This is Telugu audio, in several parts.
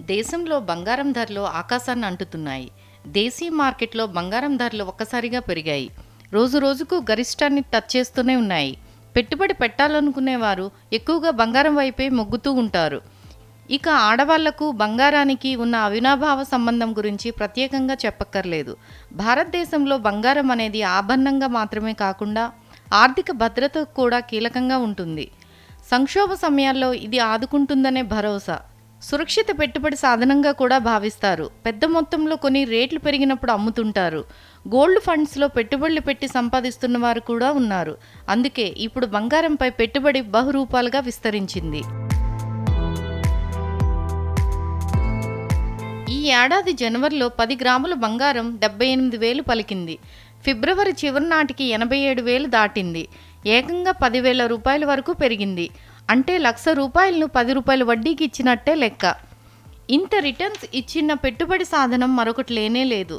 దేశంలో బంగారం ధరలు ఆకాశాన్ని అంటుతున్నాయి. దేశీయ మార్కెట్లో బంగారం ధరలు ఒక్కసారిగా పెరిగాయి. రోజు రోజుకు గరిష్టాన్ని టచ్ చేస్తూనే ఉన్నాయి. పెట్టుబడి పెట్టాలనుకునేవారు ఎక్కువగా బంగారం వైపే మొగ్గుతూ ఉంటారు. ఇక ఆడవాళ్ళకు బంగారానికి ఉన్న అవినాభావ సంబంధం గురించి ప్రత్యేకంగా చెప్పక్కర్లేదు. భారతదేశంలో బంగారం అనేది ఆభరణంగా మాత్రమే కాకుండా ఆర్థిక భద్రత కూడా కీలకంగా ఉంటుంది. సంక్షోభ సమయాల్లో ఇది ఆదుకుంటుందనే భరోసా. సురక్షిత పెట్టుబడి సాధనంగా కూడా భావిస్తారు. పెద్ద మొత్తంలో కొన్ని రేట్లు పెరిగినప్పుడు అమ్ముతుంటారు. గోల్డ్ ఫండ్స్లో పెట్టుబడులు పెట్టి సంపాదిస్తున్న వారు కూడా ఉన్నారు. అందుకే ఇప్పుడు బంగారంపై పెట్టుబడి బహురూపాలుగా విస్తరించింది. ఈ ఏడాది జనవరిలో పది గ్రాముల బంగారం డెబ్బై ఎనిమిది వేలు పలికింది. ఫిబ్రవరి చివరి నాటికి ఎనభై ఏడు వేలు దాటింది. ఏకంగా పదివేల రూపాయల వరకు పెరిగింది. అంటే లక్ష రూపాయలను పది రూపాయల వడ్డీకి ఇచ్చినట్టే లెక్క. ఇంత రిటర్న్స్ ఇచ్చిన పెట్టుబడి సాధనం మరొకటి లేనే లేదు.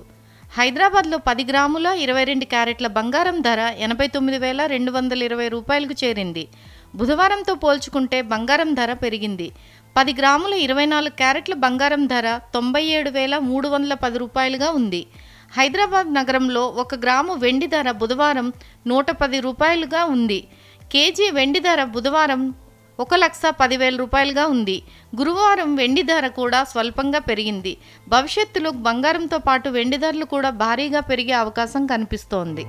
హైదరాబాద్లో పది గ్రాముల ఇరవై రెండు క్యారెట్ల బంగారం ధర ఎనభై తొమ్మిది వేల రెండు వందల ఇరవై రూపాయలకు చేరింది. బుధవారంతో పోల్చుకుంటే బంగారం ధర పెరిగింది. పది గ్రాముల ఇరవై నాలుగు క్యారెట్ల బంగారం ధర తొంభై ఏడు వేల మూడు వందల పది రూపాయలుగా ఉంది. హైదరాబాద్ నగరంలో ఒక గ్రాము వెండి ధర బుధవారం నూట పది రూపాయలుగా ఉంది. కేజీ వెండి ధర బుధవారం ఒక లక్ష పదివేల రూపాయలుగా ఉంది. గురువారం వెండి ధర కూడా స్వల్పంగా పెరిగింది. భవిష్యత్తులో బంగారంతో పాటు వెండి ధరలు కూడా భారీగా పెరిగే అవకాశం కనిపిస్తోంది.